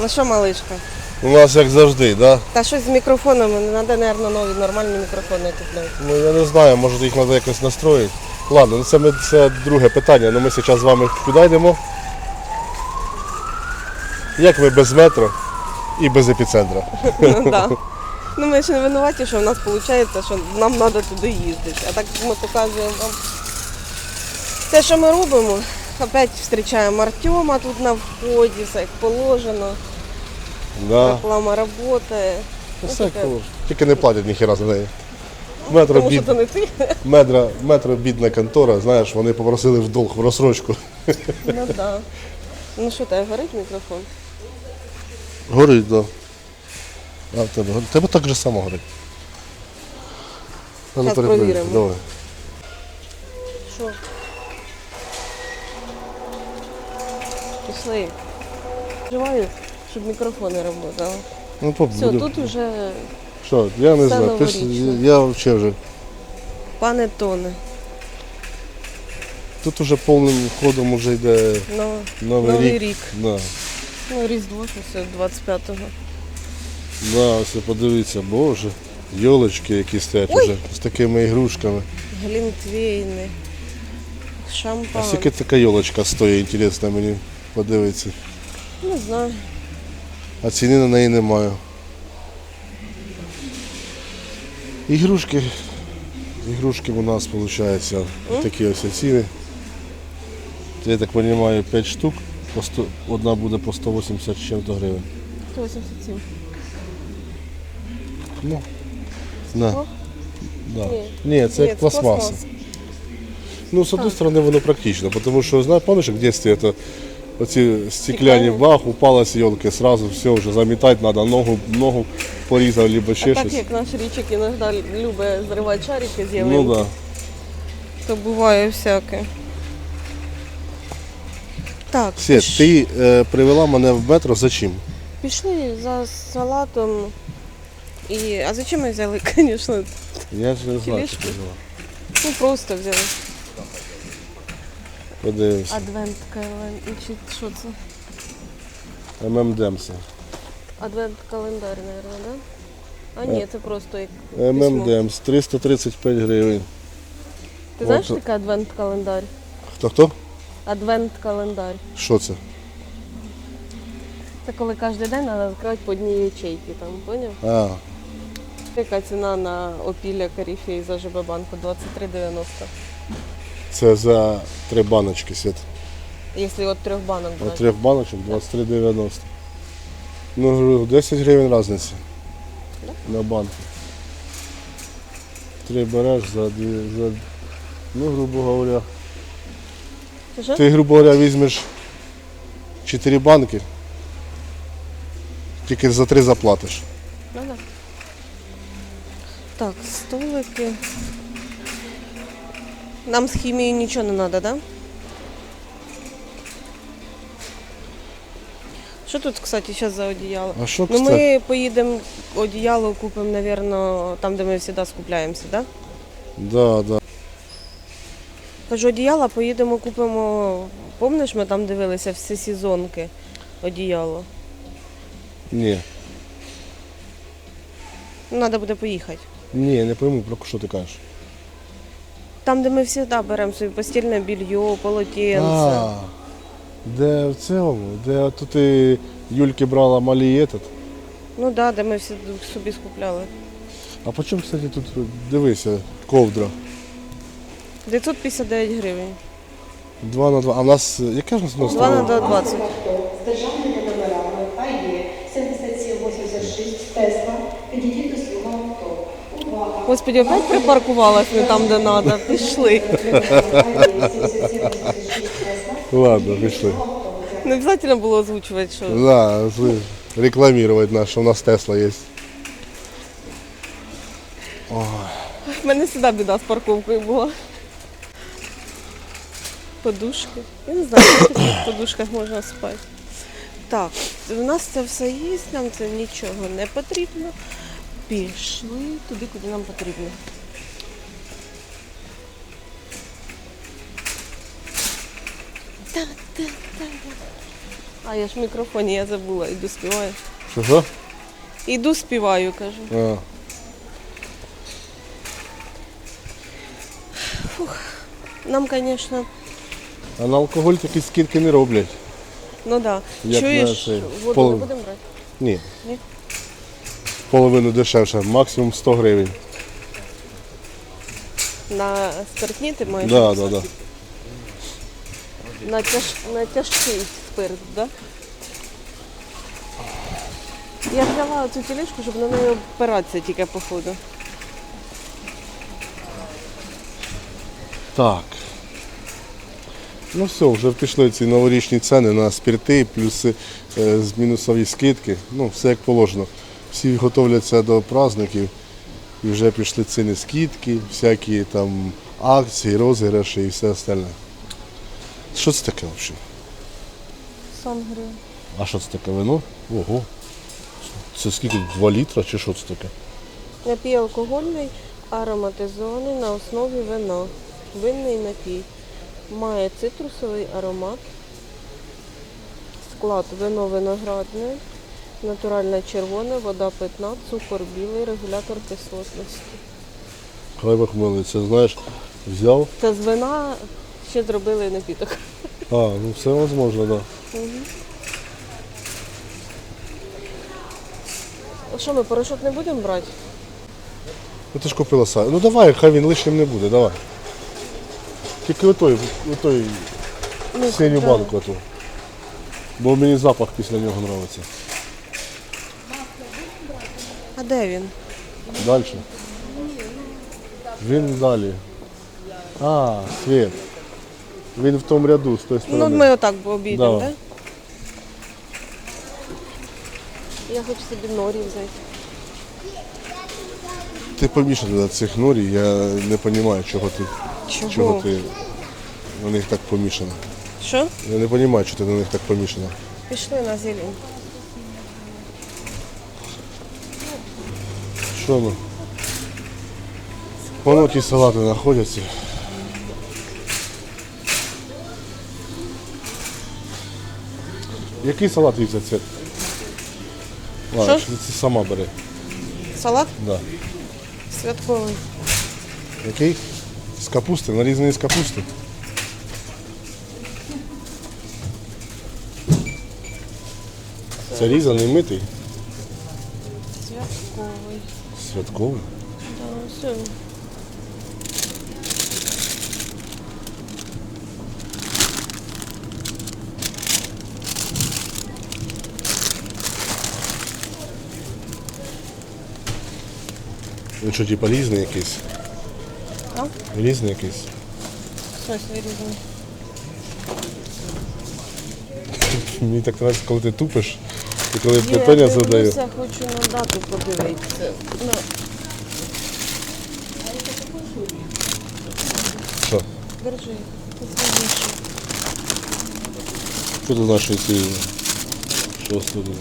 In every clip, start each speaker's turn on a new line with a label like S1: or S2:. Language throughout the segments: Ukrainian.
S1: Ну що, малишка?
S2: У нас як завжди, да?
S1: Та щось з мікрофонами, не треба, мабуть, нові нормальні мікрофони купляти.
S2: Ну я не знаю, може їх треба якось настроїти. Ладно, ну це, ми, це друге питання, але ми зараз з вами куди йдемо. Як ви без метро і без епіцентра?
S1: Ну да. Ну ми ж не винуваті, що в нас виходить, що нам треба туди їздити. А так ми показуємо вам те, що ми робимо. Опять зустрічаємо Артема тут на вході, все як положено,
S2: Да.
S1: реклама працює. Ну,
S2: Все
S1: таке.
S2: cool. Тільки не платять ніхіра за неї. Метро,
S1: Тому що
S2: бід...
S1: не ти.
S2: метро, метро бідна контора, знаєш, вони попросили в долг в розсрочку.
S1: Ну да. Ну що, тебе горить мікрофон?
S2: Горить, да. А в тебе горить. Тебе так же само горить. Ну,
S1: Щас
S2: перепровір,
S1: провіримо.
S2: Давай.
S1: Що? Пішли. Вживаю, щоб мікрофони працювали.
S2: Ну, поп,
S1: Все,
S2: буде.
S1: тут уже
S2: Що, я не
S1: все
S2: знаю. Пиш...
S1: новорічне.
S2: Я взагалі вже.
S1: пане тоне.
S2: Тут уже повним ходом уже йде
S1: Ну,
S2: новий,
S1: Новий
S2: рік.
S1: рік.
S2: Да.
S1: ну Різдво, все 25-го.
S2: Да, ось подивіться, боже. Йолочки, які стоять
S1: Ой.
S2: вже з такими ігрушками.
S1: Глінтвейни,
S2: А
S1: шампан.
S2: скільки така йолочка стоїть, інтересно мені подивитися.
S1: Не знаю.
S2: А ціни на неї немає. Ігрушки. Ігрушки у нас виходить такі ось ціни. Це, Я так розумію, 5 штук, по 100, одна буде по 180 з чим-то гривень.
S1: 187.
S2: Ну, на. Да.
S1: Ні.
S2: Ні, це
S1: Ні,
S2: як пластмаса. Ну, з однієї сторони, воно практично, тому що, знаєш, пам'ятаєш, як в дитинстві це, оці стекляні бах, упала елки, сразу все, вже замітати треба, ногу, ногу порізав, або ще
S1: А так
S2: щось.
S1: як наш річок іноді любить зривати шарики з
S2: Ну
S1: ялинки,
S2: так. Да.
S1: то буває всяке. Так,
S2: Свет,
S1: піш-
S2: ти е, привела мене в метро за чим?
S1: пішли за салатом. І... А зачем ми взяли, звісно,
S2: Я ж не знаю, що взяла.
S1: ну просто взяли.
S2: Подивимось.
S1: Адвент календар. Чи що це?
S2: ММДМС.
S1: Адвент календар, мабуть, да? А ні, це просто як
S2: Е,
S1: письмо.
S2: ММДМС 335 гривень.
S1: Ти знаєш
S2: От.
S1: таке адвент календар?
S2: Хто хто?
S1: Адвент календар.
S2: Що це?
S1: Це коли кожен день треба відкривати по одній ячейці, там, поняв?
S2: А,
S1: Яка ціна на опілля коріфей за ЖБ банку 23,90.
S2: Це за три баночки, Свет.
S1: Якщо від трьох банок
S2: От
S1: брати.
S2: трьох баночок 23,90. Ну, говорю, 10 гривень різниця. На банку. Три береш за дві, за, ну, грубо говоря.
S1: Що?
S2: Ти, грубо говоря, візьмеш 4 банки, тільки за три заплатиш.
S1: Ну, да. Так, столики. Нам з хімією нічого не треба, да? Що тут, кстати, зараз за одіяло?
S2: А що,
S1: Ну, ми поїдемо одіяло купимо, мабуть, там, де ми завжди скупляємося, да?
S2: Да, да.
S1: Кажу, одіяло поїдемо, купимо. Помниш, ми там дивилися всі сезонки одіяло.
S2: Ні.
S1: Ну, треба буде поїхати.
S2: Ні, не пойму, про що ти кажеш.
S1: Там, де ми завжди беремо собі постільне білье, полотенце.
S2: А, де в цілому, де тут і Юльки брала малі этот.
S1: Ну так, да, де ми всі собі скупляли.
S2: А по чому, кстати, тут дивися, ковдра?
S1: 959 гривень.
S2: 2 на 2. А в нас, яке ж у нас?
S1: Два на 20. Господи, опять припаркувалась не там, де треба. Пішли.
S3: АЄ 7786 Тесла
S2: Ладно, пішли.
S1: Не обов'язково було озвучувати, що.
S2: Да, зли- рекламировать наш, що у нас Тесла є.
S1: У мене завжди біда з парковкою була. Подушки. Я не знаю, як в подушках можна спати. Так, у нас це все є, нам це нічого не потрібно. Пішли туди, куди нам потрібно. Так, так, так. А я ж в мікрофоні, я забула, іду співаю.
S2: Що що?
S1: Іду співаю, кажу.
S2: А.
S1: Нам, звісно,
S2: а на алкоголь такі скидки не роблять.
S1: ну да.
S2: Як на
S1: Чуєш,
S2: цей,
S1: воду
S2: пол-
S1: не будемо брати?
S2: Ні.
S1: Ні?
S2: Половину дешевше, максимум 100 гривень.
S1: На спиртні ти маєш?
S2: Да, да, да.
S1: На, тяж... на тяжкий спирт, так? Да? Я взяла цю тележку, щоб на неї опиратися тільки по ходу.
S2: Так. Ну все, вже пішли ці новорічні ціни на спірти, плюс е, з мінусові скидки. Ну, все як положено. Всі готовляться до праздників і вже пішли ціни скидки, всякі там акції, розіграші і все остальне. Що це таке взагалі?
S1: Сангрія.
S2: А що це таке вино? Ого. Це скільки? 2 літра чи що це таке?
S1: Напій алкогольний, ароматизований на основі вина. Винний напій. Має цитрусовий аромат. Склад вино виноградне, натуральна червона, вода питна, цукор білий, регулятор кислотності.
S2: Хай хмели, це знаєш, взяв.
S1: Це з вина ще зробили напіток.
S2: А, ну все можливо, так. Да.
S1: А Що ми порошок не будемо брати?
S2: Ну ти ж купила сай. Ну давай, хай він лишнім не буде, давай. Тільки отой, отой
S1: Ну,
S2: синю
S1: да.
S2: банку оту. Бо мені запах після нього подобається.
S1: А де він?
S2: Далі. Він далі. А, світ. Він в тому ряду з тої
S1: Ну, ми отак обійдемо,
S2: Да.
S1: так? Я хочу собі норі взяти.
S2: Ти помішаний на цих норі, я не розумію, чого ти,
S1: Чого?
S2: чого ти на них так помішана.
S1: Що?
S2: Я не розумію, чого ти на них так помішана.
S1: Пішли на зелень.
S2: Що ну? Воно ті салати знаходяться. Який салат їх за це? Ладно,
S1: Що?
S2: що сама бери.
S1: Салат
S2: Да.
S1: святковий.
S2: Який? З капусти, нарізаний з капусти. Це різаний митий.
S1: Да, все.
S2: Він що, типа різний якийсь?
S1: А?
S2: Різний якийсь.
S1: Щось вирізане.
S2: Мені так подобається, коли ти тупиш і коли
S1: Я
S2: питання задаю.
S1: дивлюся, хочу на дату подивитися. Ну,
S2: Що?
S1: держи. Позвоніше.
S2: Що ти знаєш, що ці що сюди?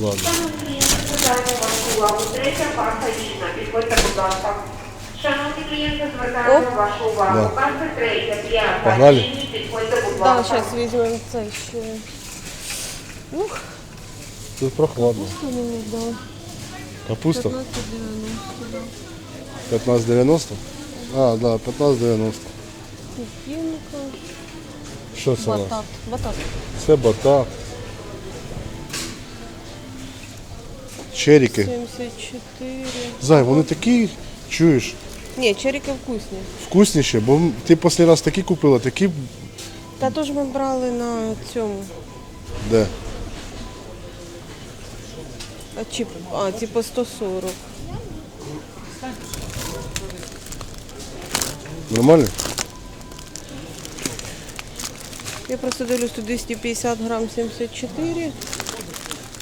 S2: Ладно.
S4: Звертаємо вашу увагу. Третя карта вільна. Підходьте, будь ласка. Шановні клієнти, звертаємо вашу увагу.
S2: Да.
S4: Карта третя, п'ята,
S2: Погнали?
S4: Підходьте, будь
S1: Так,
S4: ласка.
S1: зараз візьмемо це ще. Ух,
S2: Тут прохладно.
S1: що мені дав?
S2: Капуста
S1: 15,90.
S2: 15,90? А, да, 15,90.
S1: Пекінка.
S2: Що це у нас?
S1: Батат. Батат.
S2: Це батат. Черіки.
S1: 74.
S2: Зай, вони такі, чуєш,
S1: Ні, черіки вкусні.
S2: вкусніші, бо ти останній раз такі купила, такі
S1: Та то ж ми брали на цьому.
S2: де?
S1: А, чи, а ці по 140.
S2: Нормально?
S1: Я просто дивлюсь, тут 250 грам 74.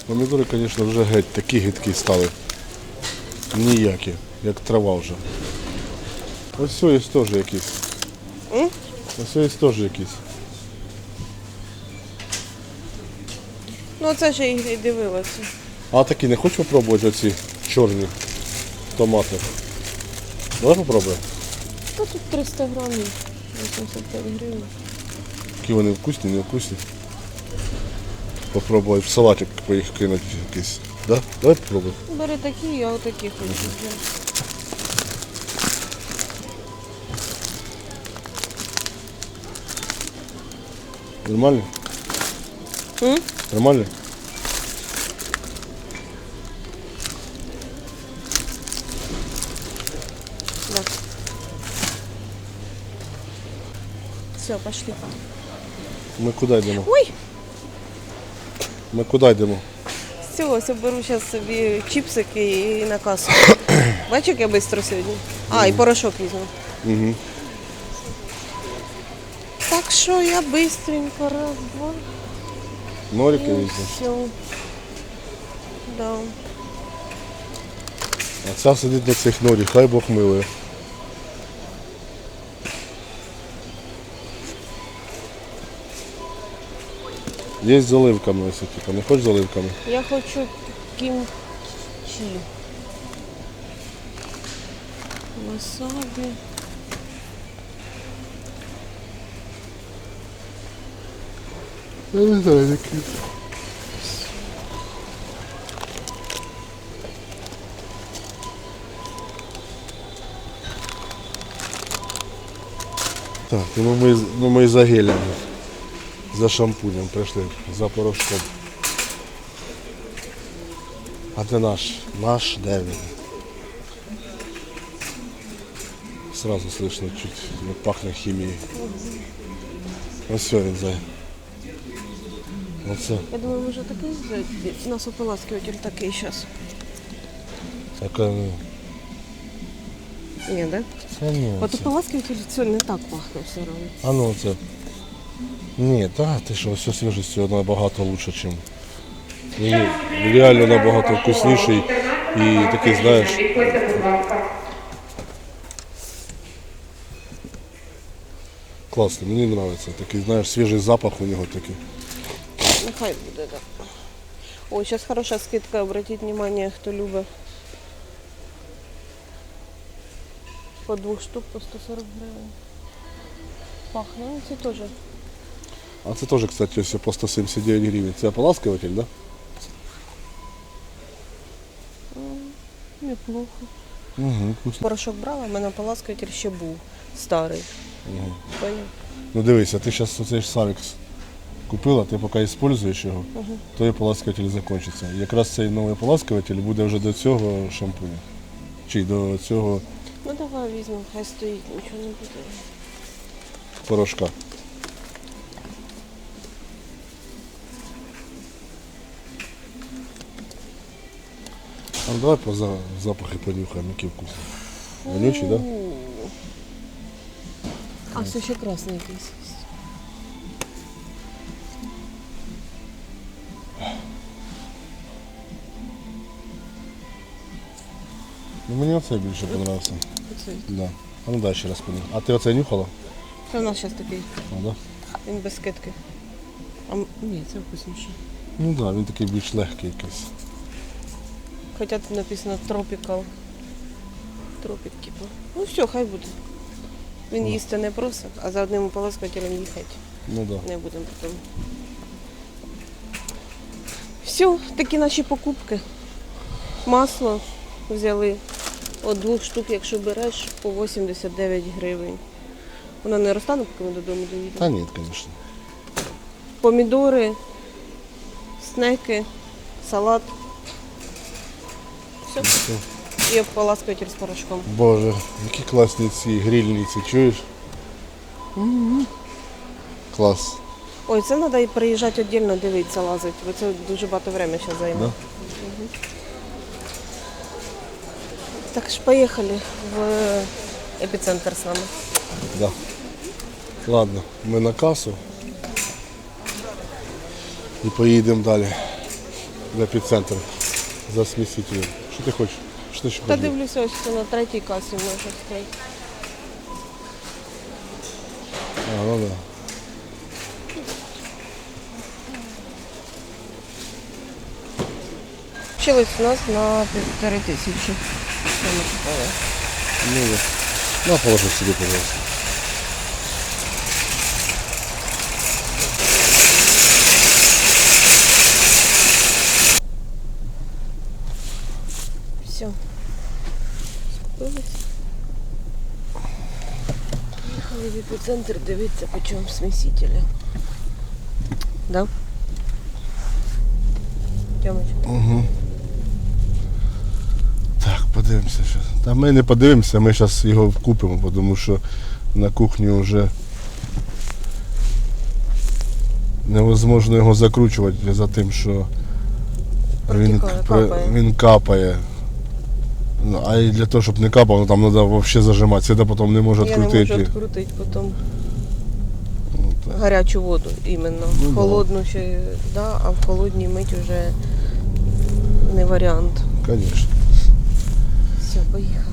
S2: Помідори, звісно, вже геть такі гидкі стали. Ніякі, як трава вже. Ось все є теж якісь.
S1: М?
S2: Ось є теж якісь.
S1: Ну це ж я і дивилася.
S2: А такі не хочеш попробувати оці чорні томати? Давай попробуємо.
S1: Та тут 300 грамів. 85 гривень.
S2: Які вони вкусні, не вкусні. Попробуй в салатик їх кинути якийсь. Да? Давай попробуй.
S1: Бери такі, я отакі хочу.
S2: Нормально?
S1: М?
S2: Нормально?
S1: Да. Все, пошли.
S2: Ми куди йдемо?
S1: Ой!
S2: Ми куди йдемо?
S1: Все, ось беру зараз собі чіпсики і на касу. Бачиш, як я швидко сьогодні. А, і порошок візьму.
S2: Угу.
S1: Що я швидко раз, два.
S2: Норики
S1: І
S2: візьмемо.
S1: все. Да.
S2: А ця сидить на цих норі, хай Бог милує. Є з заливками ось, типу, не хочеш з заливками?
S1: Я хочу кімчі. Васабі.
S2: Я не знаю, які. Так, ну ми, ну ми за гелем, за шампунем прийшли, за порошком. А де наш? Наш де він? Сразу слышно чуть як пахне хімією. Ось все він за. Оце.
S1: Я думаю, може такий? У нас ополаскиватель такий зараз.
S2: Така, ну,
S1: Ні, да?
S2: це ні.
S1: От
S2: Це.
S1: ополаскиватель це не так пахне все одно.
S2: А ну це. Ні, та ти що, все свіжістю набагато лучше, ніж. Він реально набагато вкусніший і такий, знаєш, класний, мені подобається. Такий, знаєш, свіжий запах у нього такий.
S1: Нехай буде так. Ой, зараз хороша скидка, обратіть внимание, хто любить. По двох штук по 140 гривень. Пахне, ну це теж.
S2: А це теж, кстати, все по 179 гривень. Це ополаскиватель, да?
S1: Неплохо.
S2: Угу, вкусно.
S1: Порошок брала, в мене ополаскиватель ще був старий.
S2: Угу.
S1: Поняв?
S2: Ну дивися, ти зараз оцей ж Савікс купила, ти поки використовуєш його, той ополаскиватель закінчиться. І якраз цей новий ополаскиватель буде вже до цього шампуня. Чи до цього
S1: Ну давай візьмемо, хай стоїть, нічого не буде.
S2: порошка. А ну давай по за- запахи понюхаємо, які вкусні. Вонючий, так? Да?
S1: А, все ще красний якийсь.
S2: Мені оцей більше подобався.
S1: Оцей.
S2: Да. А ну дай ще раз понюхай. А ти оцей нюхала?
S1: Це у нас зараз такий,
S2: А, да?
S1: він без скидки. А, м- ні, це вкусніше.
S2: Ну так, да, він такий більш легкий якийсь.
S1: Хоча тут написано tropical. Тропік, типу. Ну все, хай буде. Він їсти не просить, а за одним ополоскувателем їхати
S2: Ну так. Да.
S1: не будемо потім. Все, такі наші покупки. Масло взяли от двох штук, якщо береш, по 89 гривень. Воно не розтане, поки ми додому доїдемо.
S2: Та ні, звісно.
S1: Помідори, снеки, салат. Все. І ополаскуватель з порошком.
S2: Боже, які класні ці грильні ці, чуєш? Клас.
S1: Ой, це треба і приїжджати віддільно дивитися, лазити, бо це дуже багато зараз займе.
S2: Да?
S1: Мгм. Так ж поїхали в епіцентр з нами.
S2: Да. Ладно, ми на касу. І поїдемо далі в епіцентр за смісителем. Що ти хочеш? Що ти ще
S1: Та
S2: хочеш?
S1: дивлюся, ось це на третій касі може стоїть.
S2: А, ну да.
S1: Вчились у нас на півтори тисячі. я не.
S2: Ну, а ну положи себе, пожалуйста.
S1: Все. Скупились. В эпицентр. дивитися, по смесители? Да? Тьомич?
S2: Угу. Подивимося зараз. Та ми не подивимося, ми зараз його купимо, тому що на кухні вже невозможно його закручувати за тим, що він,
S1: капає.
S2: він капає. Ну, а і для того, щоб не капав, ну, там треба взагалі зажимати. Це потім не може
S1: Я не
S2: відкрутити.
S1: можу відкрутити потім
S2: Ну,
S1: гарячу воду іменно.
S2: Ну, да.
S1: Холодну ще, да, а в холодній мить вже не варіант.
S2: Звісно.
S1: Все, поїхали.